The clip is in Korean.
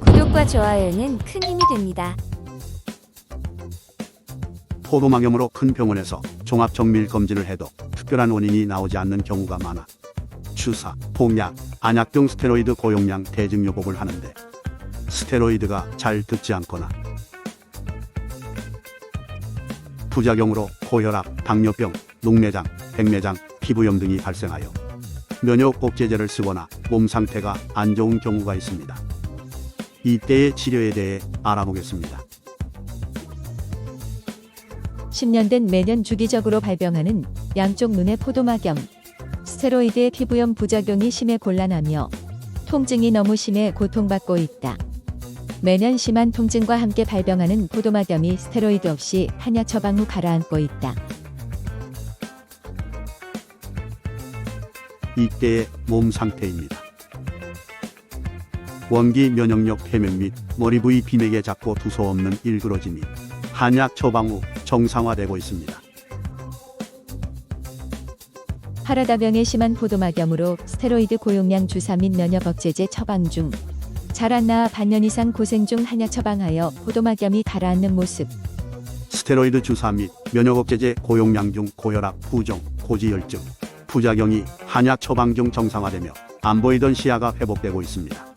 구독과 좋아요는 큰 힘이 됩니다. 포도막염으로 큰 병원에서 종합 정밀 검진을 해도 특별한 원인이 나오지 않는 경우가 많아 주사, 복약, 안약 등 스테로이드 고용량 대증 요법을 하는데 스테로이드가 잘 듣지 않거나 부작용으로 고혈압, 당뇨병, 녹내장, 백내장, 피부염 등이 발생하여 면역 복제제를 쓰거나 몸 상태가 안 좋은 경우가 있습니다. 이때의 치료에 대해 알아보겠습니다. 10년 된 매년 주기적으로 발병하는 양쪽 눈의 포도막염. 스테로이드의 피부염 부작용이 심해 곤란하며 통증이 너무 심해 고통받고 있다. 매년 심한 통증과 함께 발병하는 포도막염이 스테로이드 없이 한약 처방 후 가라앉고 있다. 이때의 몸 상태입니다. 원기 면역력 해면 및 머리 부위 비맥에 작고 두서없는 일그러짐이 한약 처방 후 정상화되고 있습니다. 하라다병의 심한 포도막염으로 스테로이드 고용량 주사 및 면역 억제제 처방 중잘안 나아 반년 이상 고생 중 한약 처방하여 포도막염이 가라앉는 모습. 스테로이드 주사 및 면역 억제제 고용량 중 고혈압, 부종, 고지혈증, 부작용이 한약 처방 중 정상화되며 안 보이던 시야가 회복되고 있습니다.